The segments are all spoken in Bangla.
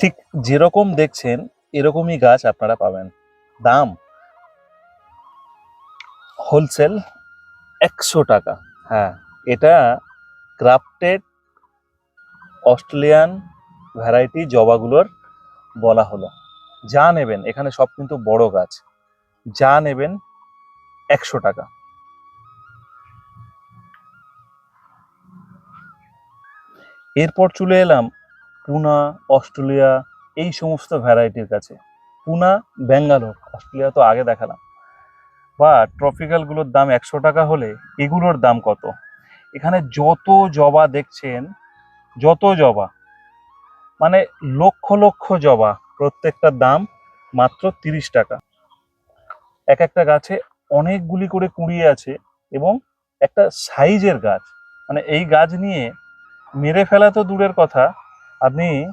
ঠিক যেরকম দেখছেন, এরকমই গাছ আপনারা পাবেন। দাম হোলসেল একশো টাকা। হ্যাঁ এটা ক্রাফটেড অস্ট্রেলিয়ান ভ্যারাইটি জবাগুলোর বলা হলো। যা নেবেন, এখানে সব কিন্তু বড় গাছ। যা নেবেন একশো টাকা। এরপর চলে এলাম পুনা, অস্ট্রেলিয়া, এই সমস্ত ভ্যারাইটির কাছে। পুনা, ব্যাঙ্গালোর, অস্ট্রেলিয়া তো আগে দেখালাম। বা ট্রপিক্যালগুলোর দাম একশো টাকা হলে এগুলোর দাম কত? এখানে যত জবা দেখছেন, যত জবা মানে লক্ষ লক্ষ জবা প্রত্যেকটার দাম মাত্র তিরিশ টাকা। এক একটা গাছে অনেকগুলি করে কুড়িয়ে আছে এবং একটা সাইজের গাছ। মানে এই গাছ নিয়ে মেরে ফেলা তো দূরের কথা আপনি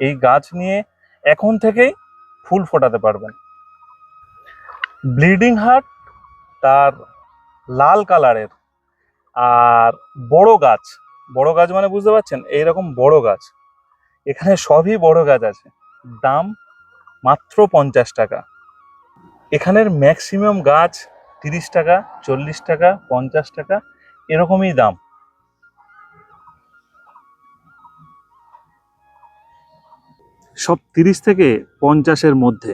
এই গাছ নিয়ে এখন থেকেই ফুল ফোটাতে পারবেন। ব্লিডিং হার্ট তার লাল কালারের আর বড় গাছ বড় গাছ মানে বুঝতে পারছেন? এইরকম বড় গাছ। এখানে সবই বড় গাছ আছে। দাম মাত্র পঞ্চাশ টাকা। এখানের ম্যাক্সিমাম গাছ তিরিশ টাকা, চল্লিশ টাকা, পঞ্চাশ টাকা, এরকমই দাম। সব তিরিশ থেকে পঞ্চাশের মধ্যে।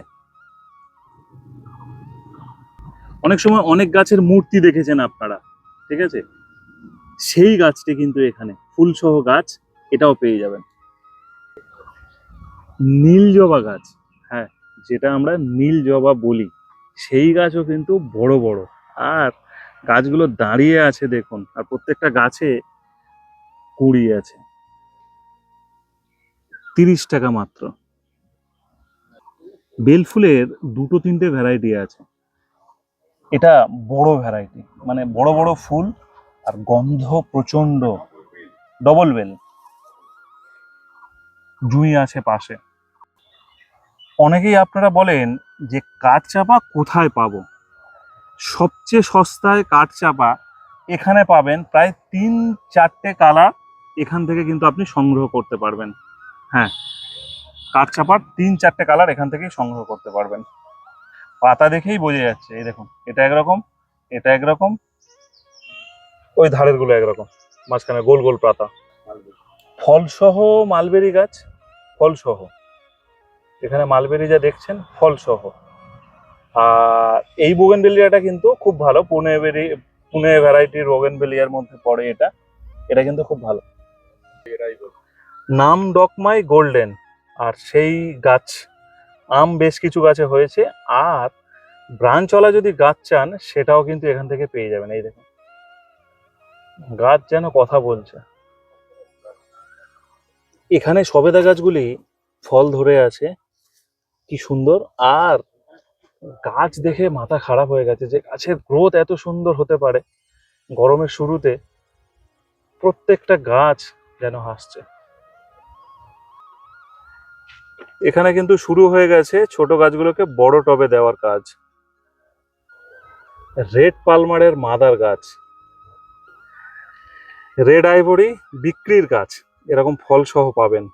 অনেক সময় অনেক গাছের মূর্তি দেখেছেন আপনারা, ঠিক আছে? সেই গাছটি কিন্তু এখানে ফুল সহ গাছ, এটাও পেয়ে যাবেন। নীল জবা গাছ হ্যাঁ যেটা আমরা নীল জবা বলি, সেই গাছও কিন্তু বড় বড়। আর গাছগুলো দাঁড়িয়ে আছে দেখুন, আর প্রত্যেকটা গাছে কুড়ি আছে। তিরিশ টাকা মাত্র। বেল ফুলের দুটো তিনটে ভ্যারাইটি আছে। এটা বড় ভ্যারাইটি মানে বড় বড় ফুল আর গন্ধ প্রচণ্ড ডবল বেল জুঁই আছে পাশে। অনেকেই আপনারা বলেন যে কাঠ চাপা কোথায় পাবো? সবচেয়ে সস্তায় কাঠ চাপা এখানে পাবেন, প্রায় তিন চারটে কালার এখান থেকে কিন্তু আপনি সংগ্রহ করতে পারবেন। হ্যাঁ। কাঠ চাপার তিন চারটে কালার এখান থেকেই সংগ্রহ করতে পারবেন। পাতা দেখেই বোঝা যাচ্ছে, এই দেখুন, এটা একরকম এটা একরকম। ওই ধারেরগুলো একরকম, মাঝখানে গোল গোল পাতা। ফলসহ মালবেরি গাছ, ফলসহ। এখানে মালবেরি যা দেখছেন, ফলসহ। আর এই বোগেনবেলিয়াটা কিন্তু খুব ভালো পুনে বেরি পুনে ভ্যারাইটির বোগেনবেলিয়ার মধ্যে পড়ে এটা। এটা কিন্তু খুব ভালো। নাম ডকমাই গোল্ডেন। আর সেই গাছ, আম বেশ কিছু গাছে হয়েছে। আর ব্রাঞ্চওয়ালা যদি গাছ চান, সেটাও কিন্তু এখান থেকে পেয়ে যাবেন, এই দেখুন। গাছ যেন কথা বলছে। এখানে সবেদা গাছগুলি ফল ধরে আছে, কি সুন্দর। আর গাছ দেখে মাথা খারাপ হয়ে গেছে যে গাছের গ্রোথ এত সুন্দর হতে পারে গরমের শুরুতে, প্রত্যেকটা গাছ যেন হাসছে। এখানে কিন্তু শুরু হয়ে গেছে ছোট গাছগুলোকে বড় টবে দেওয়ার কাজ। রেড পালমারের মাদার গাছ। রেড আইভরি বিক্রির গাছ। এরকম ফল সহ পাবেন।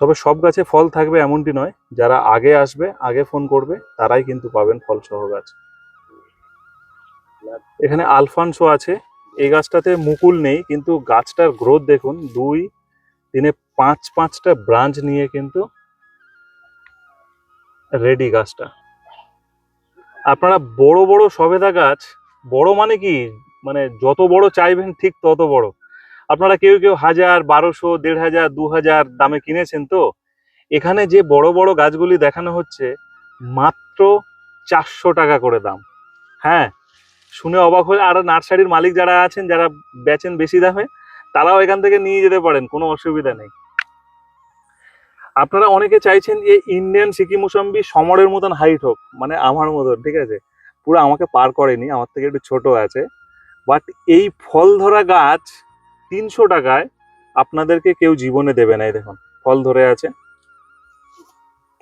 তবে সব গাছে ফল থাকবে এমনটি নয়, যারা আগে আসবে, আগে ফোন করবে, তারাই কিন্তু পাবেন ফল সহ গাছ। এখানে আলফানসো আছে। এই গাছটাতে মুকুল নেই, কিন্তু গাছটার গ্রোথ দেখুন, দুই দিনে পাঁচ পাঁচটা ব্রাঞ্চ নিয়ে কিন্তু রেডি গাছটা। আপনারা বড় বড় সবেদা গাছ, বড় মানে কি? মানে যত বড় চাইবেন ঠিক তত বড়। আপনারা কেউ কেউ হাজার, বারোশো, দেড় হাজার, দু হাজার দামে কিনেছেন তো? এখানে যে বড় বড় গাছগুলি দেখানো হচ্ছে, মাত্র চারশো টাকা করে দাম। হ্যাঁ শুনে অবাক হয়ে আর নার্সারির মালিক যারা আছেন, যারা বেচেন বেশি দামে, তারাও এখান থেকে নিয়ে যেতে পারেন, কোনো অসুবিধা নেই। আপনারা অনেকে চাইছেন যে ইন্ডিয়ান সিকি মুসাম্বি সমরের মতন হাইট হোক মানে আমার মতন, ঠিক আছে? পুরো আমাকে পার করেনি, আমার থেকে একটু ছোট আছে। বাট এই ফল ধরা গাছ তিনশো টাকায় আপনাদেরকে কেউ জীবনে দেবে না দেখুন, ফল ধরে আছে।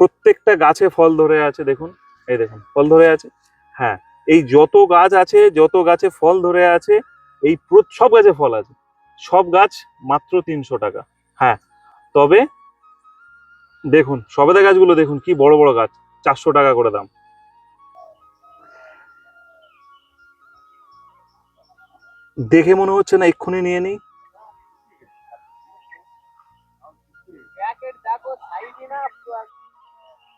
প্রত্যেকটা গাছে ফল ধরে আছে, দেখুন, এই দেখুন, ফল ধরে আছে। হ্যাঁ এই যত গাছ আছে, যত গাছে ফল ধরে আছে, এই সব গাছে ফল আছে। সব গাছ মাত্র তিনশো টাকা। হ্যাঁ তবে দেখুন, সবেদা গাছগুলো দেখুন, কি বড় বড় গাছ, চারশো টাকা করে দাম। দেখে মনে হচ্ছে না এক্ষুনি নিয়ে নিই।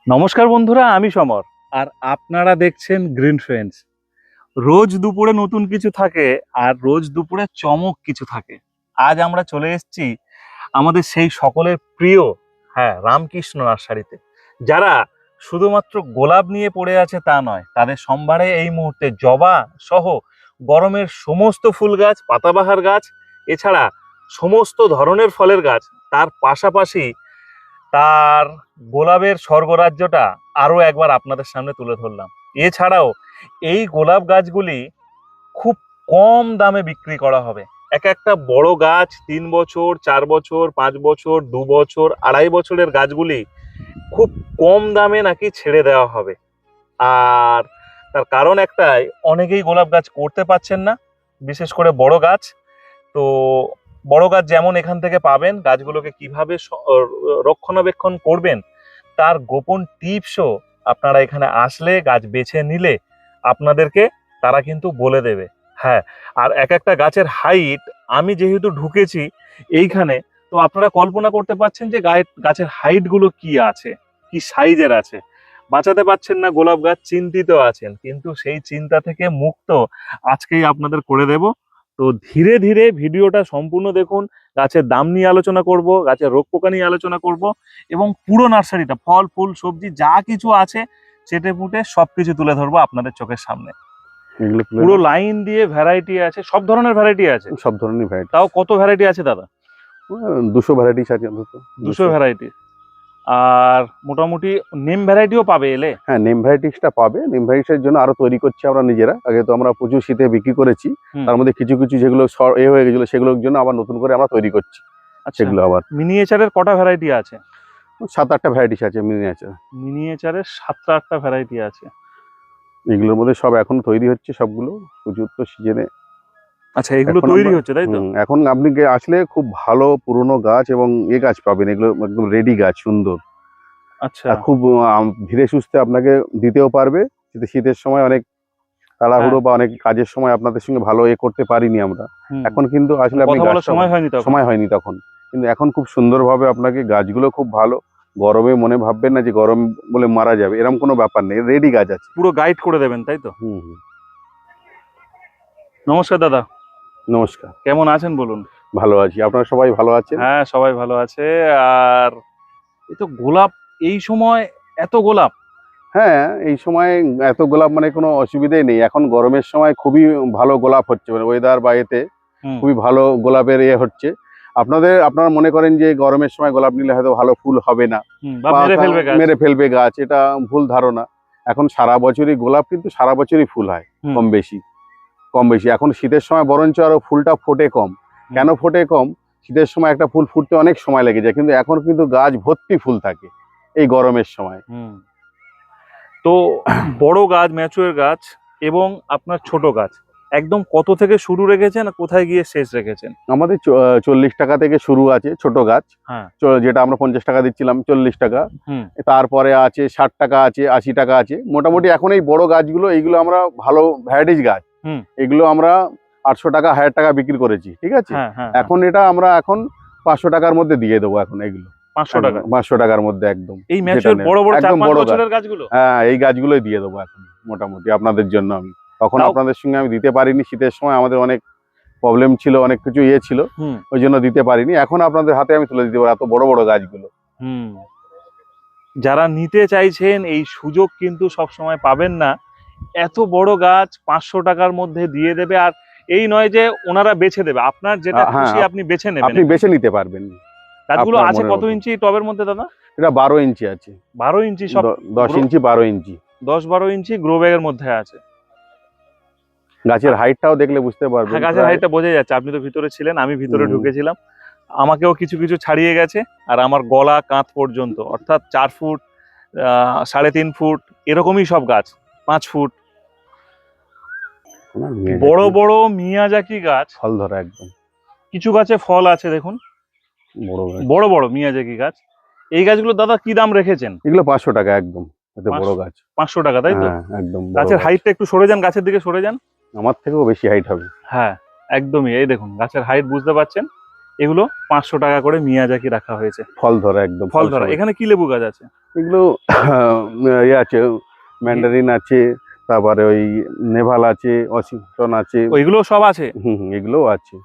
নমস্কার বন্ধুরা, আমি সমর, আর আপনারা দেখছেন গ্রিন ফ্রেন্ডস রোজ দুপুরে নতুন কিছু থাকে, আর রোজ দুপুরে চমক কিছু থাকে। আজ আমরা চলে এসেছি আমাদের সেই সকলের প্রিয় হ্যাঁ রামকৃষ্ণ নার্সারিতে। যারা শুধুমাত্র গোলাপ নিয়ে পড়ে আছে তা নয়, তাদের সম্ভারে এই মুহূর্তে জবা সহ গরমের সমস্ত ফুল গাছ, পাতাবাহার গাছ, এছাড়া সমস্ত ধরনের ফলের গাছ, তার পাশাপাশি তার গোলাপের স্বর্গরাজ্যটা আরও একবার আপনাদের সামনে তুলে ধরলাম। এছাড়াও এই গোলাপ গাছগুলি খুব কম দামে বিক্রি করা হবে। এক একটা বড় গাছ তিন বছর, চার বছর, পাঁচ বছর, দু বছর, আড়াই বছরের গাছগুলি খুব কম দামে নাকি ছেড়ে দেওয়া হবে। আর তার কারণ একটাই, অনেকেই গোলাপ গাছ করতে পারছেন না, বিশেষ করে বড় গাছ। তো বড় গাছ যেমন এখান থেকে পাবেন, গাছগুলোকে কীভাবে রক্ষণাবেক্ষণ করবেন, তার গোপন টিপসও আপনারা এখানে আসলে, গাছ বেছে নিলে আপনাদেরকে তারা কিন্তু বলে দেবে। হ্যাঁ আর এক একটা গাছের হাইট আমি যেহেতু ঢুকেছি এইখানে, তো আপনারা কল্পনা করতে পারছেন যে গায়ে, গাছের হাইটগুলো কি আছে, কি সাইজের আছে? বাঁচাতে পারছেন না গোলাপ গাছ, চিন্তিত আছেন, কিন্তু সেই চিন্তা থেকে মুক্ত আজকেই আপনাদের করে দেব। তো ধীরে ধীরে ভিডিওটা সম্পূর্ণ দেখুন, গাছের দাম নিয়ে আলোচনা করব, গাছের রোগ পোকা নিয়ে আলোচনা করব, এবং পুরো নার্সারিটা, ফল, ফুল, সবজি, যা কিছু আছে চেটে পুটে সবকিছু তুলে ধরবো আপনাদের চোখের সামনে। পুরো লাইন দিয়ে ভ্যারাইটি আছে সব ধরনের ভ্যারাইটি আছে। সব ধরনের ভ্যারাইটি তাও কত ভ্যারাইটি আছে দাদা? দুশো ভ্যারাইটিস আছে অন্তত দুশো ভ্যারাইটি আর মোটামুটি নেম ভ্যারাইটিও পাবে এলে? হ্যাঁ নেম ভ্যারাইটিসটা পাবে। নেম ভ্যারাইটিসের জন্য আরও তৈরি করছি আমরা নিজেরা। আগে তো আমরা প্রচুর শীতে বিক্রি করেছি। তার মধ্যে কিছু কিছু যেগুলো এ হয়ে গেছিল সেগুলোর জন্য আবার নতুন করে আমরা তৈরি করছি। আচ্ছা। সেগুলো আবার। মিনিয়েচারের কটা ভ্যারাইটি আছে? সাত আটটা ভ্যারাইটিস আছে মিনিয়েচার মিনিয়েচারের সাতটা আটটা ভ্যারাইটি আছে। এগুলোর মধ্যে সব এখন তৈরি হচ্ছে সবগুলো প্রচুর তো সিজনে। আচ্ছা এগুলো তৈরি হচ্ছে তাই তো? এখন আপনি আসলে খুব ভালো পুরনো গাছ এবং এ গাছ পাবেন এগুলো একদম রেডি গাছ সুন্দর। আচ্ছা। খুব ধীরে সুস্থে আপনাকে দিতেও পারবে শীতে- শীতের সময় অনেক তাড়াহুড়ো বা অনেক কাজের সময় আপনাদের সঙ্গে ভালো এ করতে পারিনি আমরা। এখন কিন্তু আসলে আপনি সময় হয়নি তখন। কিন্তু এখন খুব সুন্দরভাবে আপনাকে গাছগুলো খুব ভালো গরমে মনে ভাববেন না যে গরম বলে মারা যাবে এরকম কোনো ব্যাপার নেই রেডি গাছ আছে। পুরো গাইড করে দেবেন তাই তো? হুম হুম। নমস্কার দাদা। নমস্কার। কেমন আছেন বলুন? ভালো আছি আপনারা সবাই ভালো আছেন? হ্যাঁ সবাই ভালো আছে। আর এই তো গোলাপ এই সময় এত গোলাপ। হ্যাঁ এই সময় এত গোলাপ মানে কোনো অসুবিধাই নেই। এখন গরমের সময় খুবই ভালো গোলাপ হচ্ছে মানে ওয়েদার বা এতে খুবই ভালো গোলাপের ইয়ে হচ্ছে। আপনাদের আপনারা মনে করেন যে গরমের সময় গোলাপ নিলে হয়তো ভালো ফুল হবে না। মেরে ফেলবে গাছ। এটা ভুল ধারণা। এখন সারা বছরই গোলাপ কিন্তু সারা বছরই ফুল হয় কম বেশি কম বেশি। এখন শীতের সময় বরঞ্চ আরও ফুলটা ফোটে কম। কেন ফোটে কম? শীতের সময় একটা ফুল ফুটতে অনেক সময় লেগে যায় কিন্তু এখন কিন্তু গাছ ভর্তি ফুল থাকে এই গরমের সময়। হুম। তো বড় গাছ ম্যাচুয়ার গাছ এবং আপনার ছোট গাছ একদম কত থেকে শুরু রেখেছেন কোথায় গিয়ে শেষ রেখেছেন? আমাদের চল্লিশ টাকা থেকে শুরু আছে ছোট গাছ। হ্যাঁ। যেটা আমরা পঞ্চাশ টাকা দিচ্ছিলাম চল্লিশ টাকা। তারপরে আছে ষাট টাকা আছে আশি টাকা আছে। মোটামুটি এখন এই বড় গাছগুলো এইগুলো আমরা ভালো ভ্যারাইটিস গাছ। হুম। এগুলো আমরা আটশো টাকা হাজার টাকা বিক্রি করেছি ঠিক আছে? হ্যাঁ হ্যাঁ এখন এটা আমরা এখন পাঁচশো টাকার মধ্যে দিয়ে দেবো এখন এগুলো। পাঁচশো টাকা? পাঁচশো টাকার মধ্যে একদম। এই বড় বড় একদম বড়। গাছগুলো? হ্যাঁ এই গাছগুলোই দিয়ে দেবো এখন মোটামুটি আপনাদের জন্য আমি। তখন আপনাদের সঙ্গে আমি দিতে পারিনি শীতের সময় আমাদের অনেক প্রবলেম ছিল অনেক কিছু ইয়ে ছিল। ওই জন্য দিতে পারিনি। এখন আপনাদের হাতে আমি তুলে দিতে পারি এত বড় বড় গাছগুলো। যারা নিতে চাইছেন এই সুযোগ কিন্তু সব সময় পাবেন না। এত বড় গাছ পাঁচশো টাকার মধ্যে দিয়ে দেবে আর এই নয় যে ওনারা বেছে দেবে। আপনার যেটা হ্যাঁ, খুশি আপনি বেছে নেবেন। আপনি বেছে নিতে পারবেন। গাছগুলো আছে কত ইঞ্চি টবের মধ্যে দাদা? এটা বারো ইঞ্চি আছে। বারো ইঞ্চি সব দশ ইঞ্চি বারো ইঞ্চি। দশ বারো ইঞ্চি গ্রো ব্যাগের মধ্যে আছে। গাছের হাইটটাও দেখলে বুঝতে পারবেন হ্যাঁ গাছের হাইটটা বোঝা যাচ্ছে। আপনি তো ভিতরে ছিলেন আমি ভিতরে ঢুকেছিলাম। আমাকেও কিছু কিছু ছাড়িয়ে গেছে আর আমার গলা কাঁধ পর্যন্ত অর্থাৎ চার ফুট সাড়ে তিন ফুট এরকমই সব গাছ পাঁচ ফুট। বড় বড় মিয়াজাকি গাছ। ফল ধরা একদম। কিছু গাছে ফল আছে দেখুন। বড় বড় মিয়াজাকি গাছ। এই গাছগুলো দাদা কি দাম রেখেছেন? এগুলো পাঁচশো টাকা একদম বড়? গাছ। পাঁচশো টাকা তাই তো? হ্যাঁ একদম গাছের হাইটটা একটু সরে যান গাছের দিকে সরে যান। আমার থেকেও বেশি হাইট হবে। হ্যাঁ একদমই। এই দেখুন গাছের হাইট বুঝতে পারছেন এগুলো পাঁচশো টাকা করে মিয়াজাকি রাখা হয়েছে। ফল ধরা একদম ফল ধরা। এখানে কি লেবু গাছ আছে? এগুলো ইয়ে আছে ম্যান্ডারিন আছে তারপরে ওই নেভাল আছে ওয়াশিংটন আছে। ওইগুলো সব আছে? হুম হুম এগুলোও আছে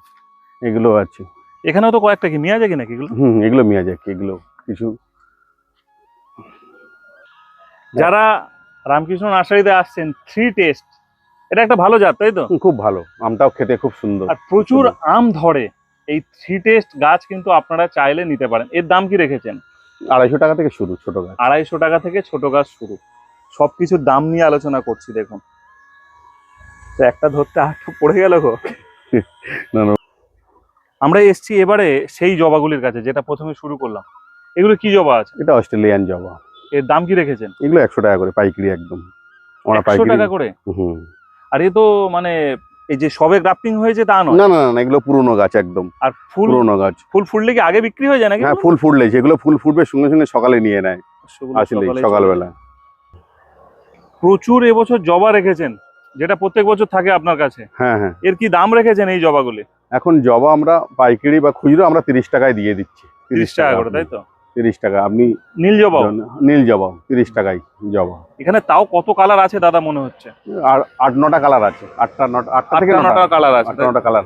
এগুলো আছে। এখানেও তো কয়েকটা কি মিয়াজাকি নাকি এগুলো? হুম হুম, এগুলো মিয়াজাকি এগুলো কিছু। যারা রামকৃষ্ণ নার্সারিতে আসছেন থ্রি টেস্ট এটা একটা ভালো জাত তাই তো? খুব ভালো। আমটাও খেতে খুব সুন্দর। আর প্রচুর আম ধরে। এই থ্রি টেস্ট গাছ কিন্তু আপনারা চাইলে নিতে পারেন। এর দাম কি রেখেছেন? আড়াইশো টাকা থেকে শুরু ছোট গাছ। আড়াইশো টাকা থেকে ছোট গাছ শুরু। সবকিছুর দাম নিয়ে আলোচনা করছি দেখুন। তো একটা ধরতে হাত পড়ে গেল গো। না, না। আমরা এসছি এবারে সেই জবাগুলির কাছে যেটা প্রথমে শুরু করলাম। এগুলো কি জবা আছে? এটা অস্ট্রেলিয়ান জবা। এর দাম কি রেখেছেন? এগুলো একশো টাকা করে পাইকারি একদম। আমরা পাইকারি টাকা করে? হুম। আর এ তো মানে এই যে সবে গ্রাফটিং হয়েছে তা নয়? না না না এগুলো পুরনো গাছ একদম। আর ফুল পুরনো গাছ। ফুল ফুললে কি আগে বিক্রি হয়ে যায় নাকি হ্যাঁ ফুল ফুটলে যেগুলো ফুল ফুটবে সঙ্গে সঙ্গে সকালে নিয়ে নেয়। আসলে সকালবেলা। প্রচুর এবছর জবা রেখেছেন যেটা প্রত্যেক বছর থাকে আপনার কাছে। হ্যাঁ হ্যাঁ। এর কি দাম রেখেছেন এই জবাগুলি? এখন জবা আমরা পাইকারি বা খুচরো আমরা তিরিশ টাকায় দিয়ে দিচ্ছি। তিরিশ টাকা করে তাই তো? তিরিশ টাকা। আপনি নীল জবা নীল জবা তিরিশ টাকায় জবা এখানে তাও কত কালার আছে দাদা মনে হচ্ছে? আর আট নটা কালার আছে। আটটা নটা আটটা থেকে নটা। কালার আছে। আটটা নটা কালার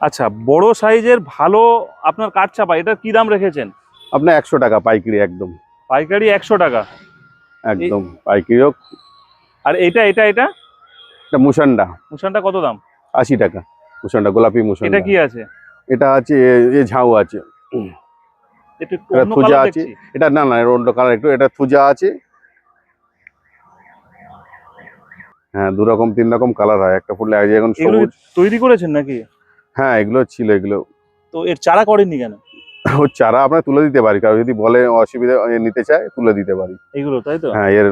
আচ্ছা বড় সাইজের ভালো আপনার কাঠ চাপা এটার কি দাম রেখেছেন? আপনার একশো টাকা পাইকারি একদম। পাইকারি একশো টাকা। একদম পাইকারি হোক। আর এটা এটা এটা? এটা মুসান্ডা। মুসানটা কত দাম? আশি টাকা। মুসান্ডা গোলাপি মুসান্ডা। এটা কি আছে? এটা আছে এ- ঝাউ আছে। এটা থুজা আছে। এটা না না অন্য কালার একটু এটা থুজা আছে। হ্যাঁ দু রকম তিন রকম কালার হয়। একটা ফুল লাগে এখন সবুজ। তৈরি করেছেন নাকি? হ্যাঁ এগুলো ছিল এগুলো। তো এর চারা করেননি কেন? ও চারা আমরা তুলে দিতে পারি কারও যদি বলে অসুবিধা নিতে চায় তুলে দিতে পারি। এগুলো তাই তো? হ্যাঁ এর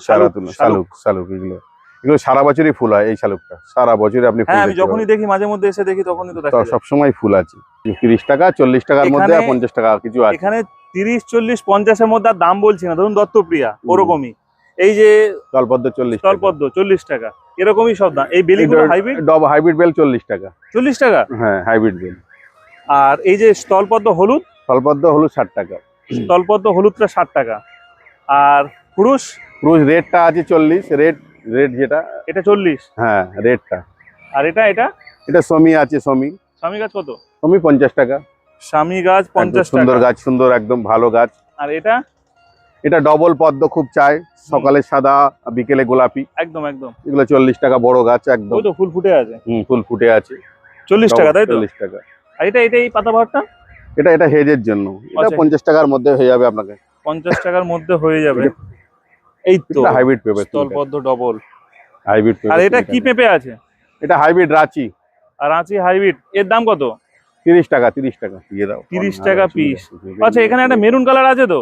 চারা তুলে। শালুক শালুক এগুলো। এগুলো সারা বছরই ফুল হয় এই শালুকটা। সারা বছরই আপনি হ্যাঁ আমি যখনই দেখি মাঝে মধ্যে এসে দেখি তখনই তো দেখা। সব সময় ফুল আছে। তিরিশ টাকা চল্লিশ টাকার মধ্যে আর এখানে- পঞ্চাশ টাকা কিছু আছে। এখানে তিরিশ চল্লিশ পঞ্চাশের মধ্যে আর দাম বলছি না। ধরুন দত্তপ্রিয়া। ওরকমই। এই যে জলপদ্ম চল্লিশ স্থলপদ্ম চল্লিশ টাকা। এরকমই সব দাম। এই বেলিগুলো হাইব্রিড? ডব হাইব্রিড বেল চল্লিশ টাকা। চল্লিশ টাকা? হ্যাঁ হাইব্রিড বেল। আর এই যে স্থলপদ্ম হলুদ? জলপদ্ম হলুদ ষাট টাকা। স্থলপদ্ম হলুদটা ষাট টাকা। আর পুরুষ? ক্রুজ রেটটা আছে চল্লিশ রেট রেট যেটা? এটা চল্লিশ। হ্যাঁ রেটটা আর এটা এটা? এটা সমি আছে সমি স্বামী গাছ কত? সমি পঞ্চাশ টাকা। স্বামী গাছ পঞ্চাশ সুন্দর গাছ সুন্দর একদম ভালো গাছ। আর এটা? এটা ডবল পদ্ম খুব চায় সকালে সাদা বিকেলে গোলাপি। একদম একদম। এগুলো চল্লিশ টাকা বড় গাছ একদম। তো ফুল ফুটে আছে। হুম, ফুল ফুটে আছে। চল্লিশ টাকা তাই চল্লিশ টাকা। আর এটা এটা এই পাতা বাহারটা এটা এটা হেজের জন্য। এটা আচ্ছা। পঞ্চাশ টাকার মধ্যে হয়ে যাবে আপনাকে। পঞ্চাশ টাকার মধ্যে হয়ে যাবে। এই তো হাইব্রিড পেঁপে স্থলপদ্ম ডবল হাইব্রিড আর এটা কি পেঁপে আছে? এটা হাইব্রিড রাঁচি। আর আঁচি হাইব্রিড এর দাম কত? তিরিশ টাকা তিরিশ টাকা। দিয়ে দাও। 30 টাকা piece। আচ্ছা এখানে একটা মেরুন কালার আছে তো?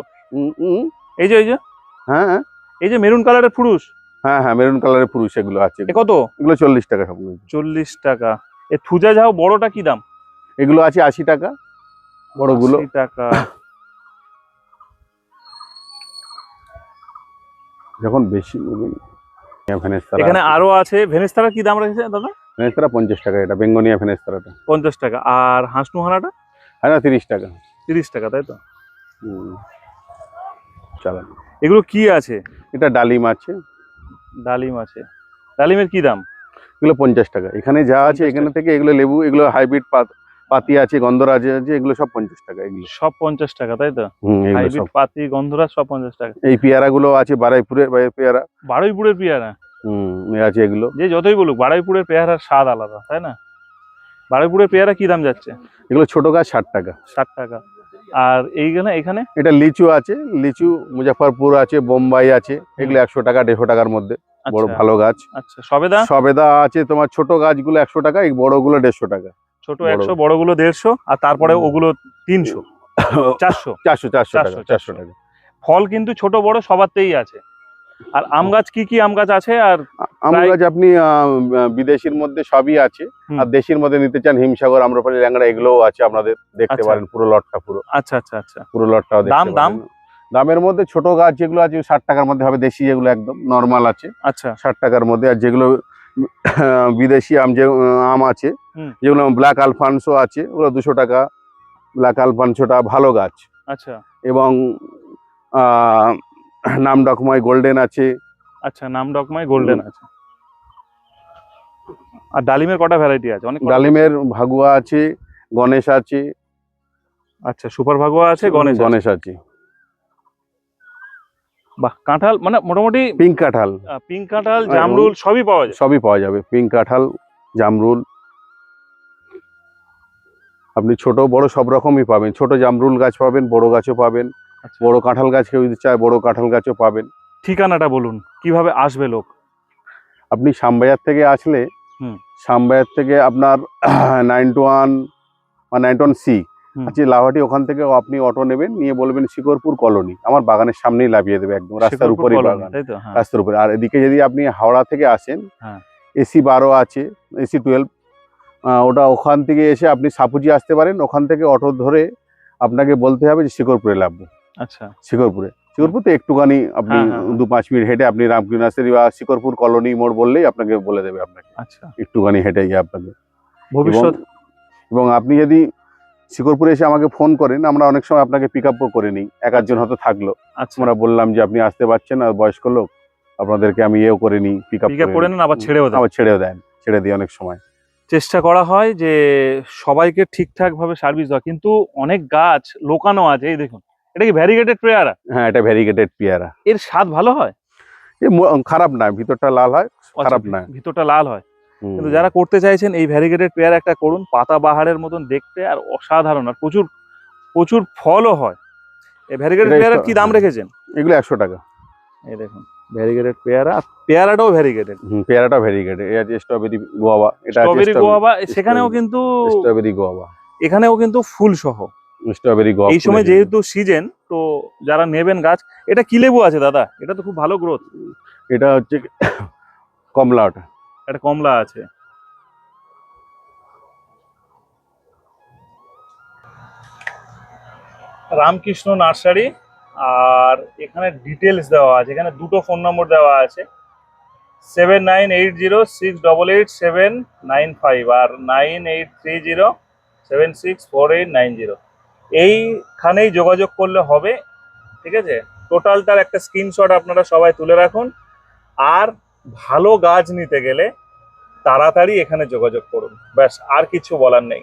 এই যে এই যে। হ্যাঁ হ্যাঁ, এই যে মেরুন কালারের পুরুষ? হ্যাঁ হ্যাঁ মেরুন কালারের পুরুষ এগুলো আছে। কত? এগুলো চল্লিশ টাকা সব চল্লিশ টাকা। এ থুজা যাও বড়টা কি দাম? এগুলো আছে আশি টাকা বড়গুলো। 80 টাকা। যখন বেশি নেবেন এখানে আরও আছে। ভেনেস্তারা কি দাম রেখেছে দাদা? ভেনেস্তারা পঞ্চাশ টাকা এটা বেঙ্গনিয়া ভেনেস্তারাটা পঞ্চাশ টাকা। আর হাঁসনু হানাটা হ্যাঁ না তিরিশ টাকা। তিরিশ টাকা তাই তো। চালান। এগুলো কি আছে? এটা ডালিম আছে। ডালিম আছে। ডালিমের কি দাম? এগুলো পঞ্চাশ টাকা। এখানে যা আছে 50 এখানে থেকে এগুলো লেবু এগুলো হাইব্রিড পাতি আছে গন্ধরাজ আছে এগুলো সব পঞ্চাশ টাকা এগুলো। সব পঞ্চাশ টাকা তাই তো? হাইব্রিড পাতি গন্ধরাজ সব পঞ্চাশ টাকা। এই পেয়ারাগুলো আছে বারাইপুরের পেয়ারা। বারুইপুরের পেয়ারা? হুম আছে এগুলো। যে যতই বলুক বারুইপুরের পেয়ারার স্বাদ আলাদা তাই না? বারুইপুরের পেয়ারা কি দাম যাচ্ছে? এগুলো ছোট গাছ ষাট টাকা। ষাট টাকা। আর এইখানে এখানে? এটা লিচু আছে লিচু মুজাফরপুর আছে বোম্বাই আছে এগুলো একশো টাকা দেড়শো টাকার মধ্যে। বড় আচ্ছা, ভালো গাছ। আচ্ছা সবেদা? সবেদা আছে তোমার ছোট গাছগুলো একশো টাকা এই বড়গুলো দেড়শো টাকা। ছোট বড়। একশো বড়গুলো দেড়শো আর তারপরে ওগুলো তিনশো চারশো। চারশো চারশো 400 চারশো টাকা। ফল কিন্তু ছোট বড় সবারতেই আছে। আর আম গাছ কি কি আম গাছ আছে? আর আম গাছ আপনি বিদেশির মধ্যে সবই আছে। আর দেশির মধ্যে নিতে চান হিমসাগর আম্রপালি ল্যাংড়া এগুলোও আছে আপনাদের দেখতে আচ্ছা। পারেন পুরো লটটা পুরো। আচ্ছা আচ্ছা আচ্ছা। পুরো লটটা দাম- দাম? দামের মধ্যে ছোট গাছ যেগুলো আছে ষাট টাকার মধ্যে হবে দেশি যেগুলো একদম নর্মাল আছে। আচ্ছা। ষাট টাকার মধ্যে আর যেগুলো বিদেশি আম যে আম আছে যেগুলো ব্ল্যাক আলফানসো আছে ওগুলো দুশো টাকা। ব্ল্যাক আলফানসোটা ভালো গাছ। আচ্ছা। এবং নাম ডকময় গোল্ডেন আছে। আচ্ছা নাম ডকমাই গোল্ডেন আছে। আর ডালিমের কটা ভ্যারাইটি আছে? অনেক ডালিমের ভাগুয়া আছে গণেশ আছে। আচ্ছা সুপার ভাগুয়া আছে গণেশ গণেশ আছে। বাহ কাঁঠাল মানে মোটামুটি পিঙ্ক কাঁঠাল। পিঙ্ক কাঁঠাল জামরুল সবই পাওয়া যায়। সবই পাওয়া যাবে পিঙ্ক কাঁঠাল জামরুল। আপনি ছোট বড় সব রকমই পাবেন। ছোট জামরুল গাছ পাবেন বড় গাছও পাবেন। আচ্ছা। বড় কাঁঠাল গাছ কেউ যদি চায় বড় কাঁঠাল গাছও পাবেন। ঠিকানাটা বলুন কীভাবে আসবে লোক? আপনি শ্যামবাজার থেকে আসলে। শ্যামবাজার থেকে আপনার নাইন টু ওয়ান বা নাইন ওয়ান সি আছে লাভাটি ওখান থেকে আপনি অটো নেবেন নিয়ে বলবেন শিকরপুর কলোনি। আমার বাগানের সামনেই লাভিয়ে দেবে একদম রাস্তার বাগান। তো? হ্যাঁ। রাস্তার উপরে। আর এদিকে যদি আপনি হাওড়া থেকে আসেন হ্যাঁ। এসি বারো আছে এসি টুয়েলভ ওটা ওখান থেকে এসে আপনি সাপুজি আসতে পারেন ওখান থেকে অটো ধরে আপনাকে বলতে হবে যে শিকরপুরে লাভবো আচ্ছা। শিকরপুরে শিকরপুর তো একটুখানি আপনি হ্যাঁ। দু পাঁচ মিনিট হেঁটে আপনি রামকৃষ্ণ নার্সারি বা শিকরপুর কলোনি মোড় বললেই আপনাকে বলে দেবে আপনাকে। আচ্ছা। একটুখানি হেঁটে গিয়ে আপনাকে। ভবিষ্যৎ? এবং আপনি যদি শিকরপুরে এসে আমাকে ফোন করেন আমরা অনেক সময় আপনাকে পিক আপ করে নিই এক আধজন হয়তো থাকল। আচ্ছা। আমরা বললাম যে আপনি আসতে পারছেন আর বয়স্ক লোক আপনাদেরকে আমি ইয়েও করে নিই পিক আপ করে নেন আবার ছেড়েও আবার ছেড়েও দেন ছেড়ে দিই অনেক সময়। চেষ্টা করা হয় যে সবাইকে ঠিকঠাক ভাবে সার্ভিস দেওয়া। কিন্তু অনেক গাছ লোকানো আছে এই দেখুন। এটা কি ভ্যারিগেটেড পেয়ারা? হ্যাঁ এটা ভ্যারিগেটেড পেয়ারা। এর স্বাদ ভালো হয়? এ খারাপ না ভিতরটা লাল হয় খারাপ আচ্ছা, না। ভিতরটা লাল হয়। কিন্তু যারা করতে চাইছেন এই ভ্যারিগেটেড পেয়ারা একটা করুন পাতা বাহারের মতন দেখতে আর অসাধারণ আর প্রচুর প্রচুর ফলও হয়। এই ভ্যারিগেটেড এটা পেয়ারার কি দাম রেখেছেন? এগুলো একশো টাকা। এই দেখুন ভ্যারিগেটেড পেয়ারা পেয়ারাটাও ভ্যারিগেটেড হুম, পেয়ারাটা ভ্যারিগেটেড আছে স্ট্রবেরি গোয়াবা এটা স্ট্রবেরি গোয়াবা সেখানেও কিন্তু স্ট্রবেরি গোয়াবা এখানেও কিন্তু ফুল সহ। স্ট্রবেরি গোয়াবা এই সময় যেহেতু সিজন তো যারা নেবেন গাছ এটা কি লেবু আছে দাদা? এটা তো খুব ভালো গ্রোথ এটা হচ্ছে কমলা ওটা একটা কমলা আছে। রামকৃষ্ণ নার্সারি আর এখানে ডিটেলস দেওয়া আছে। এখানে দুটো ফোন নম্বর দেওয়া আছে। Seven nine eight zero six double eight seven nine five আর nine eight three zero seven six four eight nine zero এইখানেই যোগাযোগ করলে হবে, ঠিক আছে? টোটালটার একটা স্ক্রিনশট আপনারা সবাই তুলে রাখুন। আর ভালো গাছ নিতে গেলে তাড়াতাড়ি এখানে যোগাযোগ করুন। ব্যাস আর কিছু বলার নেই।